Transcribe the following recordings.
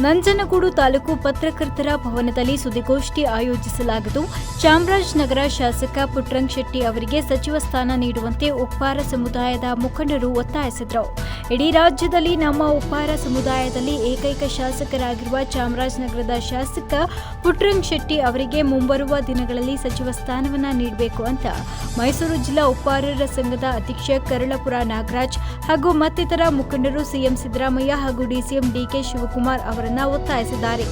ನಂಜನಗೂಡು ತಾಲೂಕು ಪತ್ರಕರ್ತರ ಭವನದಲ್ಲಿ ಸುದ್ದಿಗೋಷ್ಠಿ ಆಯೋಜಿಸಲಾಗಿದ್ದು, ಚಾಮರಾಜನಗರ ಶಾಸಕ ಪುಟ್ರಂಗ್ ಶೆಟ್ಟಿ ಅವರಿಗೆ ಸಚಿವ ಸ್ಥಾನ ನೀಡುವಂತೆ ಉಪ್ಪಾರ ಸಮುದಾಯದ ಮುಖಂಡರು ಒತ್ತಾಯಿಸಿದರು. ಇಡೀ ರಾಜ್ಯದಲ್ಲಿ ನಮ್ಮ ಉಪ್ಪಾರ ಸಮುದಾಯದಲ್ಲಿ ಏಕೈಕ ಶಾಸಕರಾಗಿರುವ ಚಾಮರಾಜನಗರದ ಶಾಸಕ ಪುಟ್ರಂಗ್ ಶೆಟ್ಟಿ ಅವರಿಗೆ ಮುಂಬರುವ ದಿನಗಳಲ್ಲಿ ಸಚಿವ ಸ್ಥಾನವನ್ನು ನೀಡಬೇಕು ಅಂತ ಮೈಸೂರು ಜಿಲ್ಲಾ ಉಪ್ಪಾರರ ಸಂಘದ ಅಧ್ಯಕ್ಷ ಕರಳಪುರ ನಾಗರಾಜ್ ಹಾಗೂ ಮತ್ತಿತರ ಮುಖಂಡರು ಸಿಎಂ ಸಿದ್ದರಾಮಯ್ಯ ಹಾಗೂ ಡಿಸಿಎಂ ಡಿಕೆ ಶಿವಕುಮಾರ್ ಅವರನ್ನ ಒತ್ತಾಯಿಸಿದ್ದಾರೆ.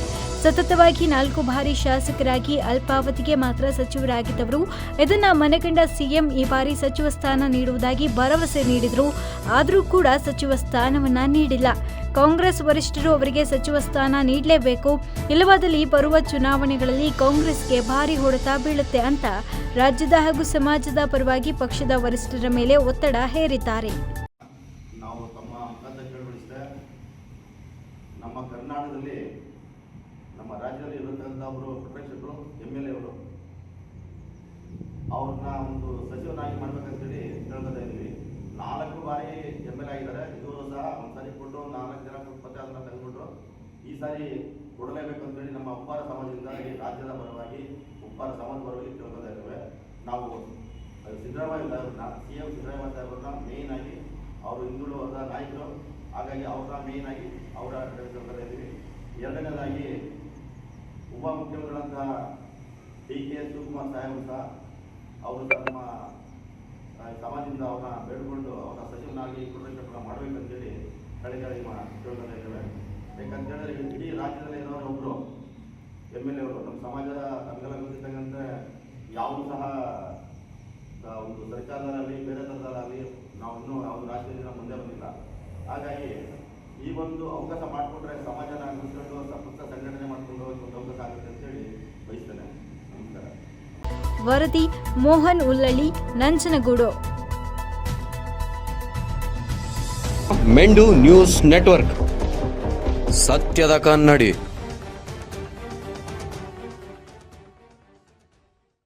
ಸತತವಾಗಿ ನಾಲ್ಕು ಬಾರಿ ಶಾಸಕರಾಗಿ ಅಲ್ಪಾವಧಿಗೆ ಮಾತ್ರ ಸಚಿವರಾಗಿದ್ದವರು, ಇದನ್ನ ಮನಗಂಡ ಸಿಎಂ ಈ ಬಾರಿ ಸಚಿವ ಸ್ಥಾನ ನೀಡುವುದಾಗಿ ಭರವಸೆ ನೀಡಿದ್ರು. ಆದರೂ ಕೂಡ ಸಚಿವ ಸ್ಥಾನವನ್ನ ನೀಡಿಲ್ಲ. ಕಾಂಗ್ರೆಸ್ ವರಿಷ್ಠರು ಅವರಿಗೆ ಸಚಿವ ಸ್ಥಾನ ನೀಡಲೇಬೇಕು. ಇಲ್ಲವಾದಲ್ಲಿ ಬರುವ ಚುನಾವಣೆಗಳಲ್ಲಿ ಕಾಂಗ್ರೆಸ್ಗೆ ಭಾರಿ ಹೊಡೆತ ಬೀಳುತ್ತೆ ಅಂತ ರಾಜ್ಯದ ಹಾಗೂ ಸಮಾಜದ ಪರವಾಗಿ ಪಕ್ಷದ ವರಿಷ್ಠರ ಮೇಲೆ ಒತ್ತಡ ಹೇರಿದ್ದಾರೆ ನಾವು ತಮ್ಮ ಮುಖಾಂತರ ಕೇಳಬಡಿಸಿದೆ ನಮ್ಮ ಕರ್ನಾಟಕದಲ್ಲಿ ನಮ್ಮ ರಾಜ್ಯದಲ್ಲಿ ಇರತಕ್ಕಂಥ ಒಬ್ಬರು ಪ್ರೊಫೆಸರು ಎಂ ಎಲ್ ಎ ಅವರು, ಅವ್ರನ್ನ ಒಂದು ಸಚಿವನಾಗಿ ಮಾಡ್ಬೇಕಂತೇಳಿ ಕೇಳ್ಕೊತಾ ಇದ್ದೀವಿ ನಾಲ್ಕು ಬಾರಿ ಎಂ ಎಲ್ ಎ ಆಗಿದ್ದಾರೆ. ಇವರು ಸಹ ಒಂದು ಸಾರಿ ಕೊಟ್ಟು ನಾಲ್ಕು ಜನ ಮತ್ತೆ ಅದನ್ನ ತೆಗೆದುಬಿಟ್ರು ಈ ಸಾರಿ ಕೊಡಲೇಬೇಕು ಅಂತೇಳಿ ನಮ್ಮ ಉಪ್ಪಾರ ಸಮಾಜದಿಂದ ಈ ರಾಜ್ಯದ ಪರವಾಗಿ, ಉಪ್ಪಾರ ಸಮಾಜ ಪರವಾಗಿ ಕೇಳ್ಕೊತಾ ಇದ್ದೇವೆ. ನಾವು ಸಿದ್ದರಾಮಯ್ಯ ಸಿ ಎಂ ಸಿದ್ದರಾಮಯ್ಯ ಸಾಹೇಬ್ರನ್ನ ಮೇಯ್ನ್ ಆಗಿ ಅವರು ಹಿಂದುಳು ಅವರ ನಾಯಕರು, ಹಾಗಾಗಿ ಅವರ ಮೇನ್ ಆಗಿ ಅವರ ಕೇಳ್ಕೊತಾ ಇದ್ದೀವಿ ಎರಡನೇದಾಗಿ ಉಪಮುಖ್ಯಮಂತ್ರಿಗಳಂತಹ ಡಿ ಕೆ ಶಿವಕುಮಾರ್ ಸಾಹೇಬರು ಸಹ ಅವರು ತಮ್ಮ ಸಮಾಜದಿಂದ ಅವರ ಬೇಡಿಕೊಂಡು ಅವರ ಸಚಿವನಾಗಿ ಪ್ರೊಫೆಸರ್ ಮಾಡಬೇಕಂತೇಳಿ ಕಳೆಕಳಿ ಹೇಳಿ ಇದ್ದೇವೆ ಯಾಕಂತೇಳಿದ್ರೆ ಇಡೀ ರಾಜ್ಯದಲ್ಲಿ ಇರೋರು ಒಬ್ಬರು ಎಂ ಎಲ್ ಎ ಅವರು. ನಮ್ಮ ಸಮಾಜದ ಗೊತ್ತಿದ್ದಂತೆ ಯಾವುದೂ ಸಹ ಒಂದು ಸರ್ಕಾರದಲ್ಲಿ ಹಾಗಾಗಿ ಈ ಒಂದು ಅವಕಾಶ ಮಾಡಿಕೊಂಡ್ರೆ ಸಮಾಜನ ಕುತ್ಕೊಂಡು ಸಂಪುಟ ಸಂಘಟನೆ ಮಾಡಿಕೊಂಡು ಒಂದು ಅವಕಾಶ ಆಗುತ್ತೆ ಅಂತೇಳಿ ಬಯಸ್ತೇನೆ. ನಮಸ್ಕಾರ. ವರದಿ ಮೋಹನ್ ಉಲ್ಲಳ್ಳಿ ನಂಜನಗೂಡು. ಮೆಂಡು ನ್ಯೂಸ್ ನೆಟ್ವರ್ಕ್. ಸತ್ಯದ ಕನ್ನಡಿ.